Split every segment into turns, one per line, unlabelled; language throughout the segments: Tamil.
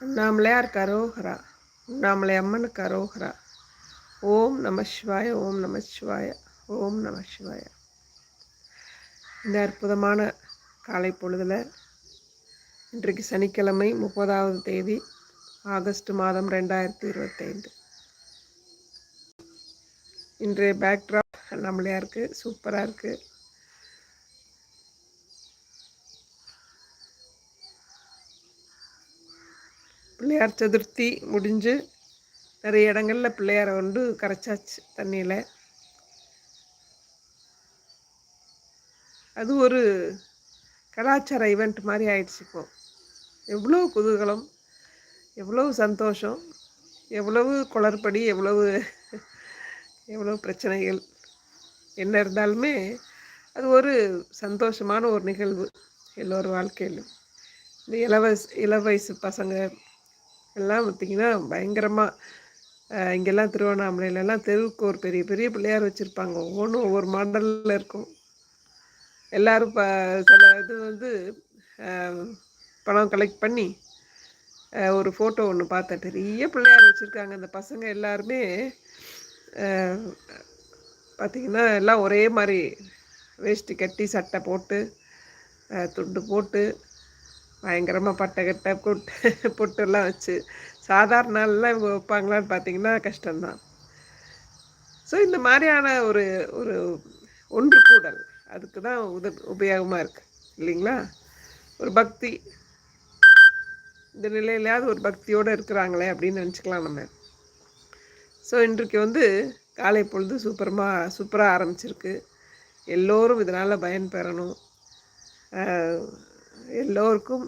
அண்ணாமலையார் கரோகரா அண்ணாமலை அம்மன் கரோகரா ஓம் நம சிவாய ஓம் நம சிவாய ஓம் நம சிவாய. இந்த அற்புதமான காலை பொழுதில் இன்றைக்கு சனிக்கிழமை முப்பதாவது தேதி ஆகஸ்ட் மாதம் ரெண்டாயிரத்தி இருபத்தைந்து. இன்றைய பேக்ட்ராப் இருக்குது சூப்பராக இருக்குது பிள்ளையார் சதுர்த்தி முடிஞ்சு நிறைய இடங்களில் பிள்ளையாரை வந்து கரைச்சாச்சு தண்ணியில். அது ஒரு கலாச்சார ஈவெண்ட் மாதிரி ஆயிடுச்சு இப்போ. எவ்வளோ குதூகலம் எவ்வளவு சந்தோஷம் எவ்வளவு குளறுபடி எவ்வளவு எவ்வளோ பிரச்சனைகள் என்ன இருந்தாலுமே அது ஒரு சந்தோஷமான ஒரு நிகழ்வு எல்லோரும் வாழ்க்கையிலும். இந்த இளவயசு இளவயசு பசங்க எல்லாம் பார்த்திங்கன்னா பயங்கரமாக இங்கெல்லாம் திருவண்ணாமலையிலலாம் தெருவுக்கு ஒரு பெரிய பெரிய பிள்ளையார் வச்சுருப்பாங்க. ஒவ்வொன்றும் ஒவ்வொரு மாடலில் இருக்கும். எல்லோரும் ப சில இது வந்து பணம் கலெக்ட் பண்ணி ஒரு ஃபோட்டோ ஒன்று பார்த்தேன். பெரிய பிள்ளையார் வச்சுருக்காங்க. அந்த பசங்க எல்லாருமே பார்த்திங்கன்னா எல்லாம் ஒரே மாதிரி வேஷ்டி கட்டி சட்டை போட்டு துண்டு போட்டு பயங்கரமாக பட்டை கட்டை பொட்டு பொட்டெல்லாம் வச்சு. சாதாரண நாளில் இவங்க வைப்பாங்களான்னு பார்த்தீங்கன்னா கஷ்டம்தான். ஸோ இந்த மாதிரியான ஒரு ஒரு ஒன்று கூடல். அதுக்கு தான் உத உபயோகமாக இருக்குது இல்லைங்களா? ஒரு பக்தி. இந்த நிலையிலையாவது ஒரு பக்தியோடு இருக்கிறாங்களே அப்படின்னு நினச்சிக்கலாம் நம்ம. ஸோ இன்றைக்கு வந்து காலை பொழுது சூப்பரமாக சூப்பராக ஆரம்பிச்சிருக்கு. எல்லோரும் இதனால் பயன்பெறணும். எல்லோருக்கும்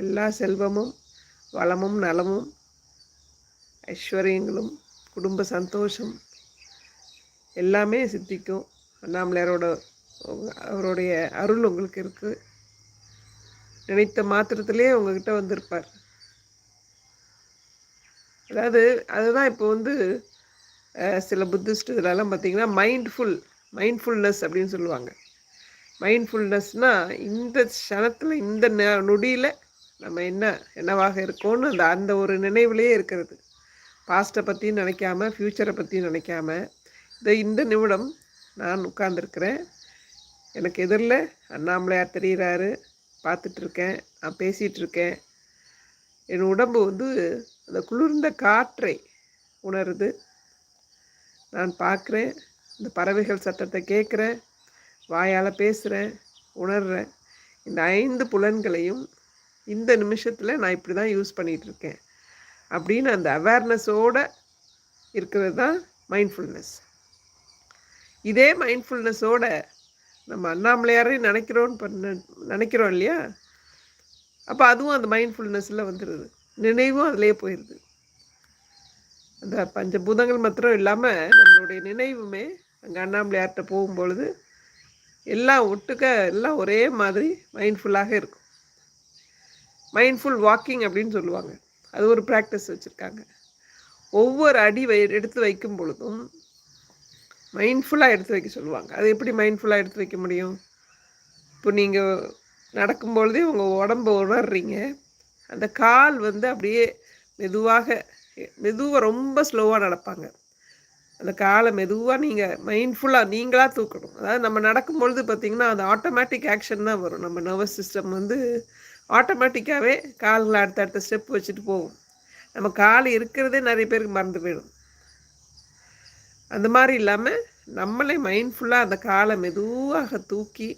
எல்லா செல்வமும் வளமும் நலமும் ஐஸ்வர்யங்களும் குடும்ப சந்தோஷம் எல்லாமே சித்திக்கும். அண்ணாமலையாரோட அவருடைய அருள் உங்களுக்கு இருக்குது நினைத்த மாத்திரத்திலே உங்ககிட்ட வந்திருப்பார். அதாவது அதுதான் இப்போ வந்து சில புத்திஸ்ட் இதெல்லாம் பார்த்தீங்கன்னா மைண்ட்ஃபுல் மைண்ட்ஃபுல்னஸ் அப்படின்னு சொல்லுவாங்க. மைண்ட்ஃபுல்னஸ்னால் இந்த க்ஷணத்தில் இந்த நொடியில் நம்ம என்ன என்னவாக இருக்கோன்னு அந்த அந்த ஒரு நினைவுலேயே இருக்கிறது. பாஸ்ட்டை பற்றியும் நினைக்காம ஃப்யூச்சரை பற்றியும் நினைக்காம இந்த இந்த நிமிடம் நான் உட்கார்ந்துருக்கிறேன். எனக்கு எதிரில் அண்ணாமலையார் தெரிகிறாரு பார்த்துட்ருக்கேன் நான் பேசிகிட்ருக்கேன் என் உடம்பு வந்து அந்த குளிர்ந்த காற்றை உணருது. நான் பார்க்குறேன் இந்த பறவைகள் சத்தத்தை கேட்குறேன். வாயால் பேசுகிறேன் உணர்கிறேன் இந்த ஐந்து புலன்களையும் இந்த நிமிஷத்தில் நான் இப்படி தான் யூஸ் பண்ணிகிட்ருக்கேன் அப்படின்னு அந்த அவேர்னஸோடு இருக்கிறது தான் மைண்ட்ஃபுல்னஸ் இதே மைண்ட்ஃபுல்னஸோட நம்ம அண்ணாமலையாரையும் நினைக்கிறோன்னு பண்ண நினைக்கிறோம் இல்லையா? அப்போ அதுவும் அந்த மைண்ட்ஃபுல்னஸில் வந்துடுது நினைவும் அதிலே போயிடுது அந்த பஞ்சபூதங்கள் மாத்திரம் இல்லாமல் நம்மளுடைய நினைவுமே அங்கே அண்ணாமலையார்கிட்ட போகும்பொழுது எல்லாம் ஒட்டுக்க எல்லாம் ஒரே மாதிரி மைண்ட்ஃபுல்லாக இருக்கும். மைண்ட்ஃபுல் வாக்கிங் அப்படின்னு சொல்லுவாங்க. அது ஒரு ப்ராக்டிஸ் வச்சுருக்காங்க. ஒவ்வொரு அடி வை எடுத்து வைக்கும் பொழுதும் மைண்ட்ஃபுல்லாக எடுத்து வைக்க சொல்லுவாங்க. அது எப்படி மைண்ட்ஃபுல்லாக எடுத்து வைக்க முடியும்? இப்போ நீங்கள் நடக்கும்பொழுதே உங்கள் உடம்பு உணர்றீங்க. அந்த கால் வந்து அப்படியே மெதுவாக மெதுவாக ரொம்ப ஸ்லோவாக நடப்பாங்க. அந்த காலை மெதுவாக நீங்கள் மைண்ட்ஃபுல்லாக நீங்களாக தூக்கணும். அதாவது நம்ம நடக்கும்பொழுது பார்த்திங்கன்னா அது ஆட்டோமேட்டிக் ஆக்ஷன் தான் வரும். நம்ம நர்வஸ் சிஸ்டம் வந்து ஆட்டோமேட்டிக்காகவே கால்களை அடுத்த அடுத்த ஸ்டெப் வச்சுட்டு போகும். நம்ம கால் இருக்கிறதே நிறைய பேருக்கு மறந்து போயிடும். அந்த மாதிரி இல்லாமல் நம்மளே மைண்ட்ஃபுல்லாக அந்த காலை மெதுவாக தூக்கி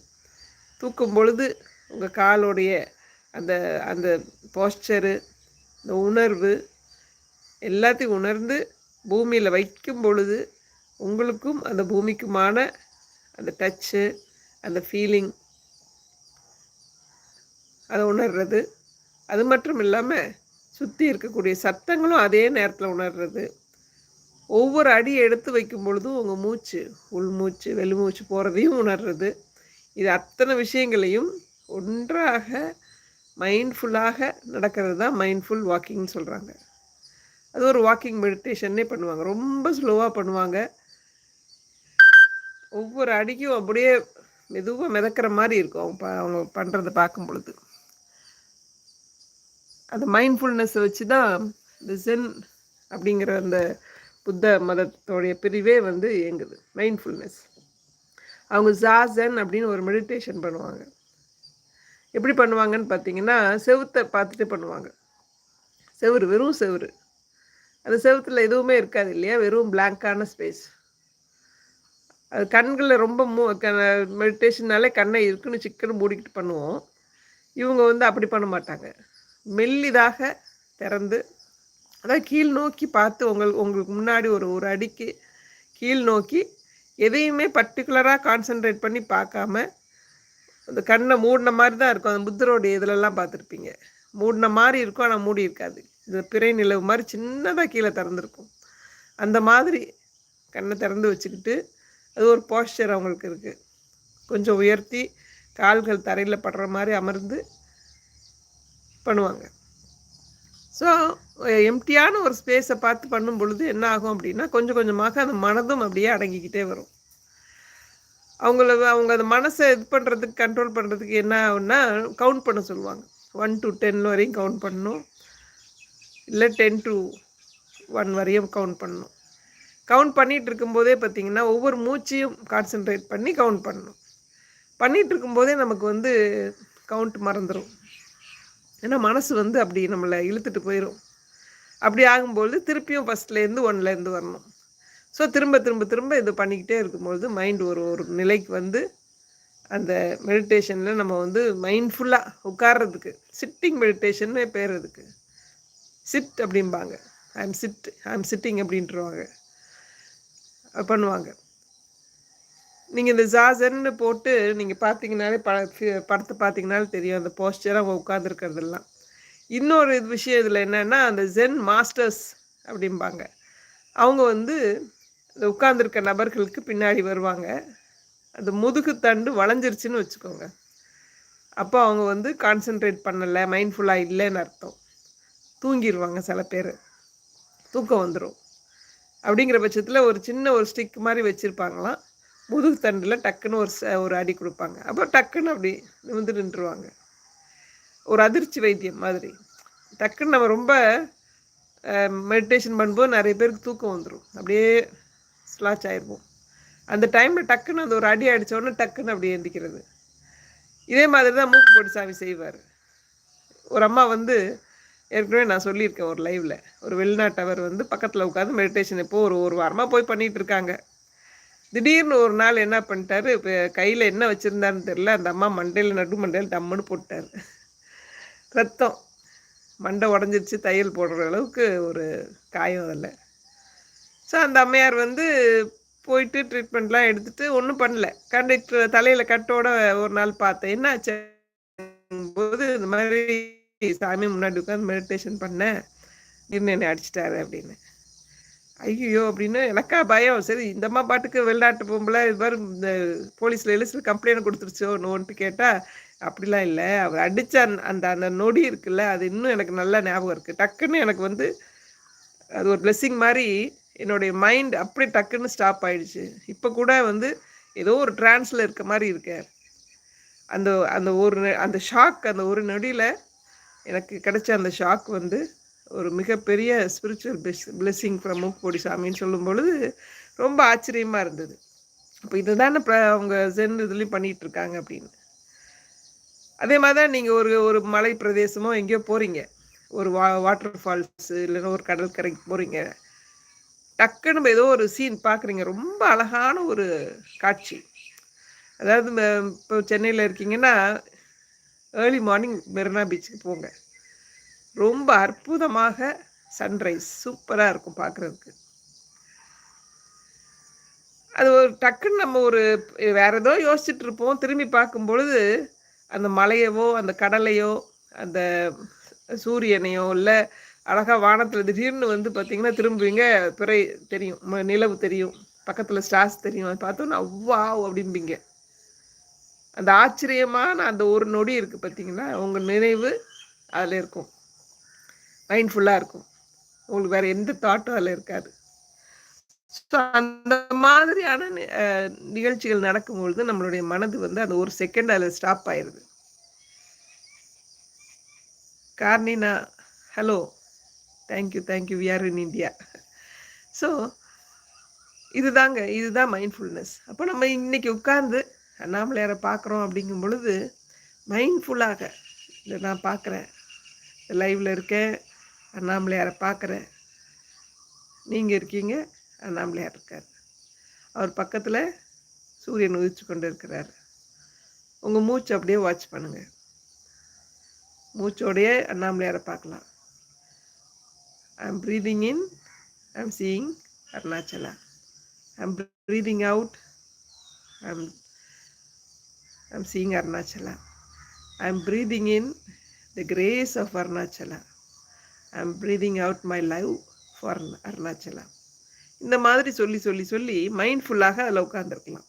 தூக்கும் பொழுது உங்கள் காலோடைய அந்த அந்த போஸ்டரு இந்த உணர்வு எல்லாத்தையும் உணர்ந்து பூமியில் வைக்கும் பொழுது உங்களுக்கும் அந்த பூமிக்குமான அந்த டச்சு அந்த ஃபீலிங் அதை உணர்றது. அது மட்டும் இல்லாமல் சுற்றி இருக்கக்கூடிய சத்தங்களும் அதே நேரத்தில் உணர்றது. ஒவ்வொரு அடி எடுத்து வைக்கும் பொழுதும் உங்கள் மூச்சு உள்மூச்சு வெளிமூச்சு போகிறதையும் உணர்றது. இது அத்தனை விஷயங்களையும் ஒன்றாக மைண்ட்ஃபுல்லாக நடக்கிறது தான் மைண்ட்ஃபுல் வாக்கிங்னு சொல்கிறாங்க அது ஒரு வாக்கிங் மெடிடேஷன்னே பண்ணுவாங்க. ரொம்ப ஸ்லோவாக பண்ணுவாங்க. ஒவ்வொரு அடிக்கும் அப்படியே மெதுவாக மிதக்கிற மாதிரி இருக்கும். அவங்க ப அவங்க பண்ணுறத பார்க்கும் பொழுது. அந்த மைண்ட்ஃபுல்னஸை வச்சு தான் இந்த ஜென் அப்படிங்கிற அந்த புத்த மதத்தோடைய பிரிவே வந்து இயங்குது. மைண்ட்ஃபுல்னஸ் அவங்க ஜாசன் அப்படின்னு ஒரு மெடிடேஷன் பண்ணுவாங்க. எப்படி பண்ணுவாங்கன்னு பார்த்தீங்கன்னா செவுத்தை பார்த்துட்டு பண்ணுவாங்க. செவுரு வெறும் செவுரு. அந்த செவுத்தில் எதுவுமே இருக்காது இல்லையா? வெறும் பிளாங்கான ஸ்பேஸ் அது கண்களில் ரொம்ப மூ க மெடிடேஷன்னாலே கண்ணை இருக்குன்னு சிக்கன்னு மூடிக்கிட்டு பண்ணுவோம். இவங்க வந்து அப்படி பண்ண மாட்டாங்க. மெல்லிதாக திறந்து அதாவது கீழ் நோக்கி பார்த்து உங்களுக்கு உங்களுக்கு முன்னாடி ஒரு ஒரு அடிக்கு கீழ் நோக்கி எதையுமே பர்டிகுலராக கான்சென்ட்ரேட் பண்ணி பார்க்காம அந்த கண்ணை மூடின மாதிரி தான் இருக்கும். அந்த புத்தரோடைய இதிலெல்லாம் பார்த்துருப்பீங்க. மூடின மாதிரி இருக்கும் ஆனால் மூடி இருக்காது. இந்த பிறை நிலவு மாதிரி சின்னதாக கீழே திறந்துருக்கும். அந்த மாதிரி கண்ணை திறந்து வச்சுக்கிட்டு அது ஒரு போஸ்டர் அவங்களுக்கு இருக்குது கொஞ்சம் உயர்த்தி கால்கள் தரையில் படுற மாதிரி அமர்ந்து பண்ணுவாங்க. ஸோ எம்டியான ஒரு ஸ்பேஸை பார்த்து பண்ணும் பொழுது என்ன ஆகும் அப்படின்னா கொஞ்சம் கொஞ்சமாக அந்த மனதும் அப்படியே அடங்கிக்கிட்டே வரும். அவங்கள அவங்க அந்த மனசை இது பண்ணுறதுக்கு கண்ட்ரோல் பண்ணுறதுக்கு என்ன ஆகுன்னா கவுண்ட் பண்ண சொல்லுவாங்க. ஒன் டு டென் வரையும் கவுண்ட் பண்ணணும். இல்லை டென் டு ஒன் வரையும் கவுண்ட் பண்ணணும். கவுண்ட் பண்ணிகிட்டு இருக்கும்போதே பார்த்திங்கன்னா ஒவ்வொரு மூச்சையும் கான்சென்ட்ரேட் பண்ணி கவுண்ட் பண்ணணும். பண்ணிகிட்டு இருக்கும்போதே நமக்கு வந்து கவுண்ட் மறந்துடும் ஏன்னா மனசு வந்து அப்படி நம்மளை இழுத்துட்டு போயிடும் அப்படி ஆகும்போது திருப்பியும் ஃபஸ்ட்லேருந்து ஒன்லேருந்து வரணும். ஸோ திரும்ப திரும்ப திரும்ப இது பண்ணிக்கிட்டே இருக்கும்பொழுது மைண்ட் ஒரு ஒரு நிலைக்கு வந்து அந்த மெடிடேஷனில் நம்ம வந்து மைண்ட்ஃபுல்லாக உட்கார்றதுக்கு சிட்டிங் மெடிடேஷன்னு பேர் அதுக்கு. சிட் அப்படிம்பாங்க. I am sit I am sitting அப்படின்றவாங்க பண்ணுவாங்க. நீங்கள் இந்த ஜாசன்னு போட்டு நீங்கள் பார்த்தீங்கனாலே ப படத்தை பார்த்தீங்கனாலே தெரியும். அந்த போஸ்டராக அவங்க உட்காந்துருக்கிறதெல்லாம் இன்னொரு இது விஷயம் இதில் என்னென்னா அந்த ஜென் மாஸ்டர்ஸ் அப்படிம்பாங்க. அவங்க வந்து இந்த உட்காந்துருக்க நபர்களுக்கு பின்னாடி வருவாங்க. அந்த முதுகு தண்டு வளைஞ்சிருச்சுன்னு வச்சுக்கோங்க. அப்போ அவங்க வந்து கான்சென்ட்ரேட் பண்ணலை மைண்ட்ஃபுல்லாக இல்லைன்னு அர்த்தம். தூங்கிடுவாங்க சில பேர். தூக்கம் வந்துடும் அப்படிங்கிற பட்சத்தில் ஒரு சின்ன ஒரு ஸ்டிக் மாதிரி வச்சுருப்பாங்களாம். முதுகு தண்டில் டக்குன்னு ஒரு ஒரு அடி கொடுப்பாங்க. அப்போ டக்குன்னு அப்படி நிமிந்து நின்றுருவாங்க. ஒரு அதிர்ச்சி வைத்தியம் மாதிரி. டக்குன்னு நம்ம ரொம்ப மெடிடேஷன் பண்ணும்போது நிறைய பேருக்கு தூக்கம் வந்துடும் அப்படியே ஸ்லாச் ஆயிடுவோம் அந்த டைமில் டக்குன்னு அந்த ஒரு அடி அடித்தோடனே டக்குன்னு அப்படி எந்திக்கிறது. இதே மாதிரி தான் மூக்கு போட்டு சாமி செய்வார். ஒரு அம்மா வந்து ஏற்கனவே நான் சொல்லியிருக்கேன் ஒரு லைவில் ஒரு வெளிநாட்டவர் வந்து பக்கத்தில் உட்காந்து மெடிடேஷன் இப்போ ஒரு ஒரு வாரமாக போய் பண்ணிகிட்டு இருக்காங்க. திடீர்னு ஒரு நாள் என்ன பண்ணிட்டாரு? இப்போ கையில் என்ன வச்சுருந்தாருன்னு தெரில அந்த அம்மா மண்டையில் நடு மண்டையில் டம்முன்னு போட்டார். ரத்தம். மண்டை உடஞ்சிருச்சு தையல் போடுற அளவுக்கு ஒரு காயம் அதில். ஸோ அந்த அம்மையார் வந்து போயிட்டு ட்ரீட்மெண்ட்லாம் எடுத்துகிட்டு ஒன்றும் பண்ணல. கண்டக்டர் தலையில் கட்டோட ஒரு நாள் பார்த்தேன். என்ன ஆச்சு போது இந்த மாதிரி சாமி முன்னாடி உட்காந்து மெடிடேஷன் பண்ணேன் என்னை அடிச்சிட்டாரு அப்படின்னு. ஐயோ அப்படின்னு எனக்கா பயம். சரி இந்தம்மா பாட்டுக்கு வெளிநாட்டு பொம்பளை இது மாதிரி இந்த போலீஸில் எழுசி கம்ப்ளைண்ட் கொடுத்துருச்சோ நோன்ட்டு கேட்டால் அப்படிலாம் இல்லை. அவர் அடித்த அந்த அந்த நொடி இருக்குல்ல அது இன்னும் எனக்கு நல்லா ஞாபகம் இருக்குது டக்குன்னு எனக்கு வந்து அது ஒரு பிளெஸ்ஸிங் மாதிரி என்னுடைய மைண்ட் அப்படி டக்குன்னு ஸ்டாப் ஆயிடுச்சு. இப்போ கூட வந்து ஏதோ ஒரு ட்ரான்ஸில் இருக்க மாதிரி இருக்கேன். அந்த அந்த ஒரு அந்த ஷாக் அந்த ஒரு நொடியில் எனக்கு கிடைச்ச அந்த ஷாக் வந்து ஒரு மிகப்பெரிய spiritual plus blessing from Mookodi சாமின்னு சொல்லும் பொழுது ரொம்ப ஆச்சரியமாக இருந்தது. இப்போ இதுதானே ப்ர அவங்க சென் இதுலேயும் பண்ணிகிட்டு இருக்காங்க அப்படின்னு. அதே மாதிரி தான் நீங்கள் ஒரு ஒரு மலை பிரதேசமோ எங்கேயோ போகிறீங்க ஒரு வா வாட்டர் ஃபால்ஸு இல்லைன்னா ஒரு கடற்கரைக்கு போகிறீங்க டக்குன்னு ஏதோ ஒரு சீன் பார்க்குறீங்க ரொம்ப அழகான ஒரு காட்சி. அதாவது இப்போ சென்னையில் இருக்கீங்கன்னா ஏர்லி மார்னிங் மெரினா பீச்சுக்கு போங்க. ரொம்ப அற்புதமாக சன்ரைஸ் சூப்பராக இருக்கும் பார்க்குறதுக்கு அது ஒரு டக்குன்னு நம்ம ஒரு வேறு ஏதோ யோசிச்சுட்டு இருப்போம். திரும்பி பார்க்கும் பொழுது அந்த மலையவோ அந்த கடலையோ அந்த சூரியனையோ இல்லை அழகாக வானத்தில் திடீர்னு வந்து பார்த்தீங்கன்னா திரும்புவீங்க பிறை தெரியும் நிலவு தெரியும் பக்கத்தில் ஸ்டார்ஸ் தெரியும். பார்த்தோன்னா அவ்வா அப்படிம்பிங்க. அந்த ஆச்சரியமான அந்த ஒரு நொடி இருக்குது பார்த்தீங்கன்னா உங்கள் நினைவு அதில் இருக்கும். மைண்ட்ஃபுல்லாக இருக்கும். உங்களுக்கு வேறு எந்த தாட்டும் அதில் இருக்காது. ஸோ அந்த மாதிரியான நிகழ்ச்சிகள் நடக்கும்பொழுது நம்மளுடைய மனது வந்து அந்த ஒரு செகண்ட் அதில் ஸ்டாப் ஆயிடுது கார்னினா hello thank you thank you we are in India so இதுதாங்க இதுதான் மைண்ட்ஃபுல்னஸ் அப்போ நம்ம இன்னைக்கு உட்கார்ந்து அண்ணாமலையாரை பார்க்குறோம் அப்படிங்கும் பொழுது மைண்ட்ஃபுல்லாக இதை நான் பார்க்குறேன். லைவில் இருக்கேன் அண்ணாமலையாரை பார்க்குறேன். நீங்கள் இருக்கீங்க அண்ணாமலையார் இருக்கார். அவர் பக்கத்தில் சூரியன் உதிச்சு கொண்டு இருக்கிறார். உங்கள் மூச்சு அப்படியே வாட்ச் பண்ணுங்கள் மூச்சோடையே அண்ணாமலையாரை பார்க்கலாம். I am breathing in I am seeing Arunachala I am breathing out I am I am seeing Arunachala I am breathing in the grace of Arunachala I am breathing out my live for Arunachala இந்த மாதிரி சொல்லி சொல்லி சொல்லி மைண்ட்ஃபுல்லாக அதில் உட்காந்துருக்கலாம்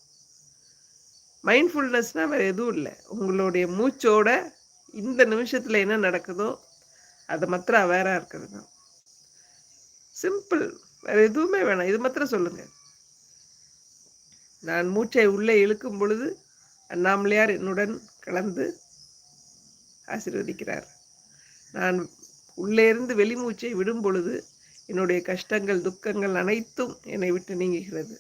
மைண்ட்ஃபுல்னஸ்னால் வேறு எதுவும் இல்லை. உங்களுடைய மூச்சோட இந்த நிமிஷத்தில் என்ன நடக்குதோ அதை மாத்திரம் அவேராக இருக்கிறது தான். சிம்பிள் வேறு எதுவுமே வேணாம். இது மாத்திரம் சொல்லுங்கள் நான் மூச்சை உள்ளே இழுக்கும் பொழுது அண்ணாமலையார் என்னுடன் கலந்து ஆசிர்வதிக்கிறார். நான் உள்ளே இருந்து வெளிமூச்சை விடும் பொழுது என்னுடைய கஷ்டங்கள் துக்கங்கள் அனைத்தும் என்னை விட்டு நீங்குகிறது.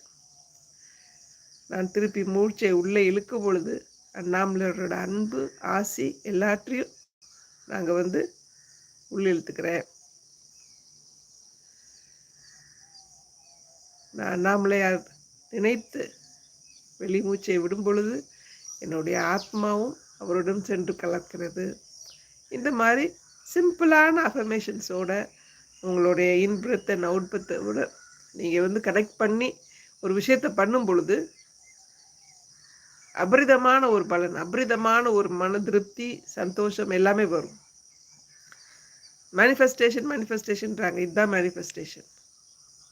நான் திருப்பி மூச்சை உள்ளே இழுக்கும் பொழுது அண்ணாமலையரோட அன்பு ஆசி எல்லாற்றையும் நாங்கள் வந்து உள்ளிழுத்துக்கிறேன் நான் அண்ணாமலையார் நினைத்து வெளிமூச்சை விடும் பொழுது என்னுடைய ஆத்மாவும் அவருடன் சென்று கலக்கிறது. இந்த மாதிரி சிம்பிளான அஃபர்மேஷன்ஸோட உங்களுடைய இன்பத்தை அண்ட் விட நீங்கள் வந்து கனெக்ட் பண்ணி ஒரு விஷயத்தை பண்ணும் பொழுது அபரிதமான ஒரு பலன் அபரிதமான ஒரு மன திருப்தி சந்தோஷம் எல்லாமே வரும். மேனிஃபெஸ்டேஷன் மேனிஃபெஸ்டேஷன்றாங்க இதுதான் மேனிஃபெஸ்டேஷன்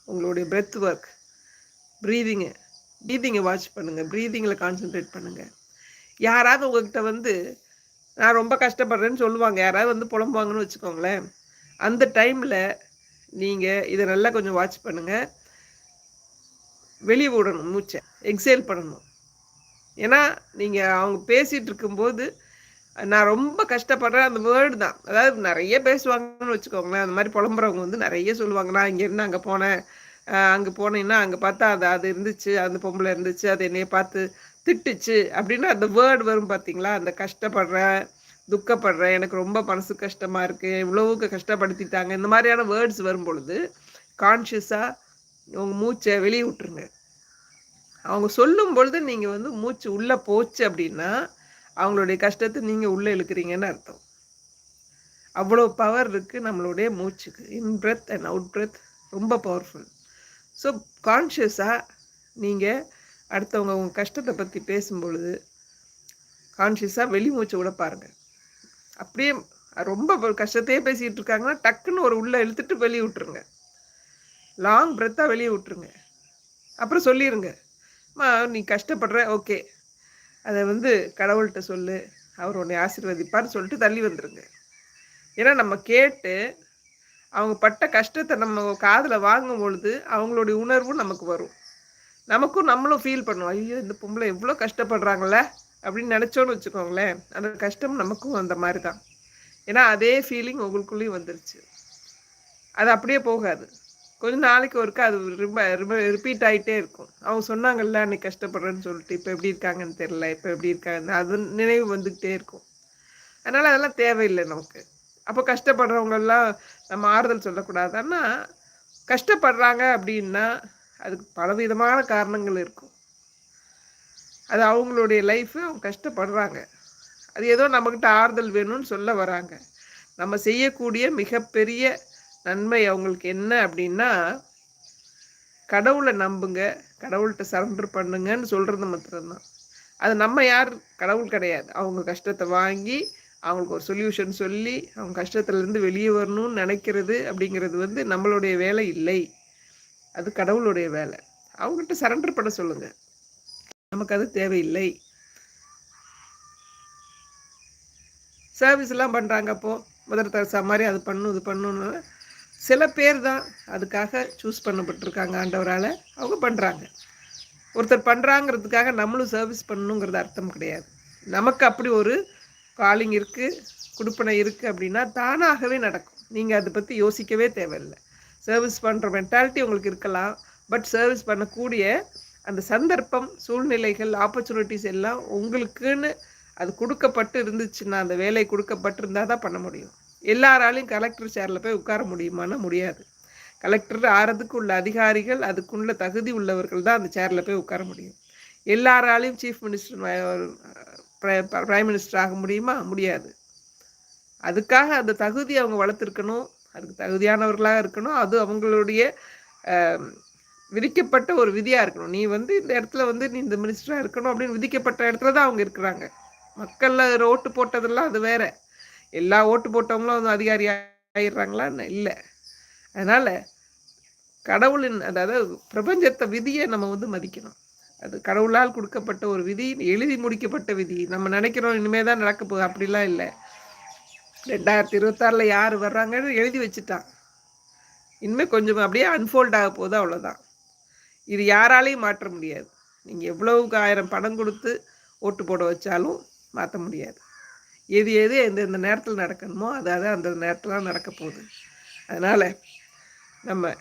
உங்களுடைய பிரெத் ஒர்க் ப்ரீதிங்கை ப்ரீதிங்கை வாட்ச் பண்ணுங்கள் ப்ரீதிங்கில் கான்சென்ட்ரேட் பண்ணுங்கள் யாராவது உங்ககிட்ட வந்து நான் ரொம்ப கஷ்டப்படுறேன்னு சொல்லுவாங்க. யாராவது வந்து புலம்புவாங்கன்னு வச்சுக்கோங்களேன். அந்த டைமில் நீங்கள் இதை நல்லா கொஞ்சம் வாட்ச் பண்ணுங்கள் வெளியே விடணும் மூச்சை. எக்ஸேல் பண்ணணும். ஏன்னா நீங்கள் அவங்க பேசிகிட்டு இருக்கும்போது நான் ரொம்ப கஷ்டப்படுறேன். அந்த வேர்டு தான். அதாவது நிறைய பேசுவாங்கன்னு வச்சுக்கோங்களேன். அந்த மாதிரி புலம்புறவங்க வந்து நிறைய சொல்லுவாங்க. நான் இங்கேருந்து அங்கே போனேன். அங்கே போனேன்னா அங்கே பார்த்தா அது அது இருந்துச்சு. அந்த பொம்பளை இருந்துச்சு. அது என்னைய பார்த்து திட்டுச்சு. அப்படின்னு அந்த வேர்டு வரும் பார்த்தீங்களா அந்த கஷ்டப்படுறேன் துக்கப்படுறேன் எனக்கு ரொம்ப மனசு கஷ்டமாக இருக்குது இவ்வளவுக்கு கஷ்டப்படுத்திட்டாங்க. இந்த மாதிரியான வேர்ட்ஸ் வரும் பொழுது கான்ஷியஸாக உங்கள் மூச்சை வெளியே விட்டுருங்க. அவங்க சொல்லும் பொழுது நீங்கள் வந்து மூச்சு உள்ளே போச்சு அப்படின்னா அவங்களுடைய கஷ்டத்தை நீங்கள் உள்ளே இழுக்கிறீங்கன்னு அர்த்தம். அவ்வளோ பவர் இருக்குது நம்மளுடைய மூச்சுக்கு. In breath and out breath ரொம்ப பவர்ஃபுல் ஸோ கான்ஷியஸாக நீங்கள் அடுத்தவங்க உங்கள் கஷ்டத்தை பற்றி பேசும்பொழுது கான்ஷியஸாக வெளி மூச்சை கூட பாருங்கள் அப்படியே ரொம்ப கஷ்டத்தையே பேசிகிட்டு இருக்காங்கன்னா டக்குன்னு ஒரு உள்ளே இழுத்துட்டு வெளியே விட்டுருங்க. லாங் பிரெத்தாக வெளியே விட்டுருங்க. அப்புறம் சொல்லிடுங்க மா நீ கஷ்டப்படுற ஓகே. அதை வந்து கடவுள்கிட்ட சொல்லு. அவர் உன்னை ஆசீர்வதிப்பார்னு சொல்லிட்டு தள்ளி வந்துடுங்க ஏன்னா நம்ம கேட்டு அவங்க பட்ட கஷ்டத்தை நம்ம காதில் வாங்கும் பொழுது அவங்களுடைய உணர்வும் நமக்கு வரும். நமக்கும் நம்மளும் ஃபீல் பண்ணுவோம். ஐயோ இந்த பொம்பளை எவ்வளோ கஷ்டப்படுறாங்களே அப்படின்னு நினச்சோன்னு வச்சுக்கோங்களேன். அந்த கஷ்டம் நமக்கும் அந்த மாதிரி தான் ஏன்னா அதே ஃபீலிங் உங்களுக்குள்ளேயும் வந்துருச்சு. அது அப்படியே போகாது. கொஞ்ச நாளைக்கு ஒருக்கா அது ரொம்ப ரொம்ப ரிப்பீட் ஆகிட்டே இருக்கும். அவங்க சொன்னாங்கல்ல அன்னைக்கு கஷ்டப்படுறேன்னு சொல்லிட்டு இப்போ எப்படி இருக்காங்கன்னு தெரில இப்போ எப்படி இருக்காங்க அது நினைவு வந்துக்கிட்டே இருக்கும். அதனால் அதெல்லாம் தேவையில்லை நமக்கு. அப்போ கஷ்டப்படுறவங்கெல்லாம் நம்ம ஆறுதல் சொல்லக்கூடாது. ஆனால் கஷ்டப்படுறாங்க அப்படின்னா அதுக்கு பலவிதமான காரணங்கள் இருக்கும். அது அவங்களுடைய லைஃபு அவங்க கஷ்டப்படுறாங்க. அது ஏதோ நம்மக்கிட்ட ஆறுதல் வேணும்னு சொல்ல வராங்க. நம்ம செய்யக்கூடிய மிகப்பெரிய நன்மை அவங்களுக்கு என்ன அப்படின்னா கடவுளை நம்புங்க கடவுள்கிட்ட சரண்டர் பண்ணுங்கன்னு சொல்கிறது மாத்திரம்தான். அது நம்ம யார்? கடவுள் கிடையாது. அவங்க கஷ்டத்தை வாங்கி அவங்களுக்கு ஒரு சொல்யூஷன் சொல்லி அவங்க கஷ்டத்துலேருந்து வெளியே வரணும்னு நினைக்கிறது அப்படிங்கிறது வந்து நம்மளுடைய வேலை இல்லை. அது கடவுளுடைய வேலை. அவங்ககிட்ட சரண்டர் பண்ண சொல்லுங்கள் நமக்கு அது தேவையில்லை. சர்வீஸ்லாம் பண்ணுறாங்க அப்போது முதல் தரசா மாதிரி அது பண்ணும் இது பண்ணணும்னு சில பேர் தான் அதுக்காக சூஸ் பண்ணப்பட்டிருக்காங்க ஆண்டவரால். அவங்க பண்ணுறாங்க ஒருத்தர் பண்ணுறாங்கிறதுக்காக நம்மளும் சர்வீஸ் பண்ணணுங்கிறது அர்த்தம் கிடையாது. நமக்கு அப்படி ஒரு காலிங் இருக்குது கொடுப்பனை இருக்குது அப்படின்னா தானாகவே நடக்கும். நீங்கள் அதை பற்றி யோசிக்கவே தேவையில்லை. சர்வீஸ் பண்ணுற மென்டாலிட்டி உங்களுக்கு இருக்கலாம். பட் சர்வீஸ் பண்ணக்கூடிய அந்த சந்தர்ப்பம் சூழ்நிலைகள் ஆப்பர்ச்சுனிட்டிஸ் எல்லாம் உங்களுக்குன்னு அது கொடுக்கப்பட்டு இருந்துச்சுன்னா அந்த வேலை கொடுக்கப்பட்டிருந்தால் தான் பண்ண முடியும். எல்லாராலையும் கலெக்டர் சேரில் போய் உட்கார முடியுமானா முடியாது. கலெக்டர் ஆறதுக்கு உள்ள அதிகாரிகள் அதுக்குள்ள தகுதி உள்ளவர்கள் தான் அந்த சேரில் போய் உட்கார முடியும். எல்லாராலையும் சீஃப் மினிஸ்டர் பிரைம் மினிஸ்டர் ஆக முடியுமா? முடியாது. அதுக்காக அந்த தகுதி அவங்க வளர்த்துருக்கணும். அதுக்கு தகுதியானவர்களாக இருக்கணும். அது அவங்களுடைய விதிக்கப்பட்ட ஒரு விதியாக இருக்கணும். நீ வந்து இந்த இடத்துல வந்து நீ இந்த மினிஸ்டராக இருக்கணும் அப்படின்னு விதிக்கப்பட்ட இடத்துல தான் அவங்க இருக்கிறாங்க. மக்களில் ஓட்டு போட்டதெல்லாம் அது வேற. எல்லா ஓட்டு போட்டவங்களும் வந்து அதிகாரி ஆயிடுறாங்களான்னு இல்லை. அதனால் கடவுளின் அதாவது பிரபஞ்சத்தை விதியை நம்ம வந்து மதிக்கணும். அது கடவுளால் கொடுக்கப்பட்ட ஒரு விதி எழுதி முடிக்கப்பட்ட விதி. நம்ம நினைக்கிறோம் இனிமேல் தான் நடக்க போகுது. அப்படிலாம் இல்லை. ரெண்டாயிரத்தி இருபத்தாறில் யார் வர்றாங்கன்னு எழுதி வச்சுட்டான். இனிமேல் கொஞ்சம் அப்படியே அன்ஃபோல்ட் ஆக போகுது அவ்வளோதான் இது யாராலையும் மாற்ற முடியாது. நீங்கள் எவ்வளவுக்கு ஆயிரம் பணம் கொடுத்து ஓட்டு போட வச்சாலும் மாற்ற முடியாது. எது எது எந்தெந்த நேரத்தில் நடக்கணுமோ அது அது அந்த நேரத்தில் நடக்க போகுது. அதனால் நம்ம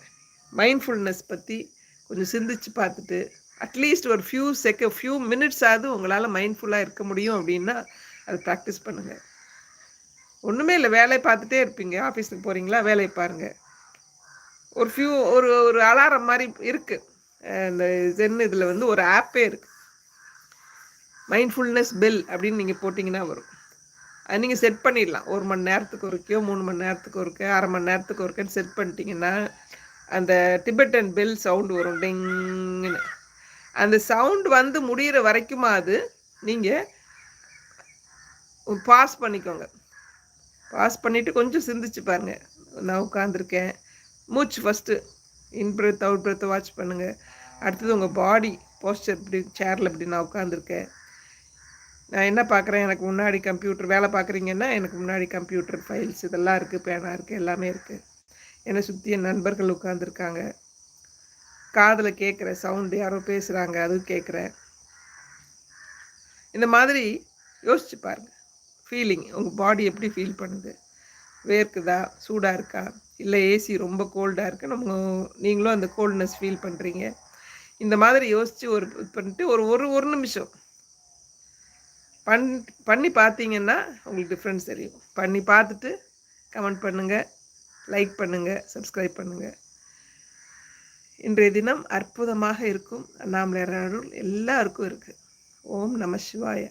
மைண்ட்ஃபுல்னஸ் பற்றி கொஞ்சம் சிந்திச்சு பார்த்துட்டு அட்லீஸ்ட் ஒரு ஃபியூ செக ஃபியூ மினிட்ஸ் உங்களால் மைண்ட்ஃபுல்லாக இருக்க முடியும் அப்படின்னா அதை ப்ராக்டிஸ் பண்ணுங்கள் ஒன்றுமே இல்லை. வேலையை பார்த்துட்டே இருப்பீங்க. ஆஃபீஸுக்கு போகிறீங்களா வேலையை பாருங்கள் ஒரு ஃபியூ ஒரு ஒரு அலாரம் மாதிரி இருக்குது இந்த ஜென் இதில் வந்து ஒரு ஆப்பே இருக்குது மைண்ட்ஃபுல்னஸ் பெல் அப்படின்னு நீங்கள் போட்டிங்கன்னா வரும். அது நீங்கள் செட் பண்ணிடலாம். ஒரு மணி நேரத்துக்கு ஒருக்கையோ மூணு மணி நேரத்துக்கு ஒருக்க அரை மணி நேரத்துக்கு ஒருக்கன்னு செட் பண்ணிட்டீங்கன்னா அந்த டிபெட்டன் பெல் சவுண்டு வரும். டெங்குன்னு. அந்த சவுண்ட் வந்து முடிகிற வரைக்குமா அது நீங்கள் பாஸ் பண்ணிக்கோங்க. பாஸ் பண்ணிவிட்டு கொஞ்சம் சிந்திச்சு பாருங்கள் நான் உட்காந்துருக்கேன் மூச்சு ஃபஸ்ட்டு இன் பிரெத் அவுட் பிரெத்தை வாட்ச் பண்ணுங்கள் அடுத்தது உங்கள் பாடி போஸ்டர் இப்படி சேரில் இப்படி நான் உட்காந்துருக்கேன் நான் என்ன பார்க்குறேன்? எனக்கு முன்னாடி கம்ப்யூட்டர் வேலை பார்க்குறீங்கன்னா எனக்கு முன்னாடி கம்ப்யூட்டர் ஃபைல்ஸ் இதெல்லாம் இருக்குது பேனா இருக்குது எல்லாமே இருக்குது என்னை சுற்றி என் நண்பர்கள் உட்காந்துருக்காங்க காதில் கேட்குற சவுண்டு யாரோ பேசுகிறாங்க அதுவும் கேட்குறேன் இந்த மாதிரி யோசிச்சு பாருங்கள் ஃபீலிங் உங்கள் பாடி எப்படி ஃபீல் பண்ணுது? வேர்க்குதா? சூடாக இருக்கா? இல்லை ஏசி ரொம்ப கோல்டாக இருக்குது நம்ம நீங்களும் அந்த கோல்ட்னஸ் ஃபீல் பண்ணுறீங்க இந்த மாதிரி யோசித்து ஒரு பண்ணிட்டு ஒரு ஒரு ஒரு நிமிஷம். பண் பண்ணி பார்த்தீங்கன்னா உங்களுக்கு டிஃப்ரென்ஸ் தெரியும். பண்ணி பார்த்துட்டு கமெண்ட் பண்ணுங்கள் லைக் பண்ணுங்கள் சப்ஸ்கிரைப் பண்ணுங்கள் இன்றைய தினம் அற்புதமாக இருக்கும். அண்ணாமலையார் அருள் எல்லாருக்கும் இருக்குது ஓம் நம சிவாயா.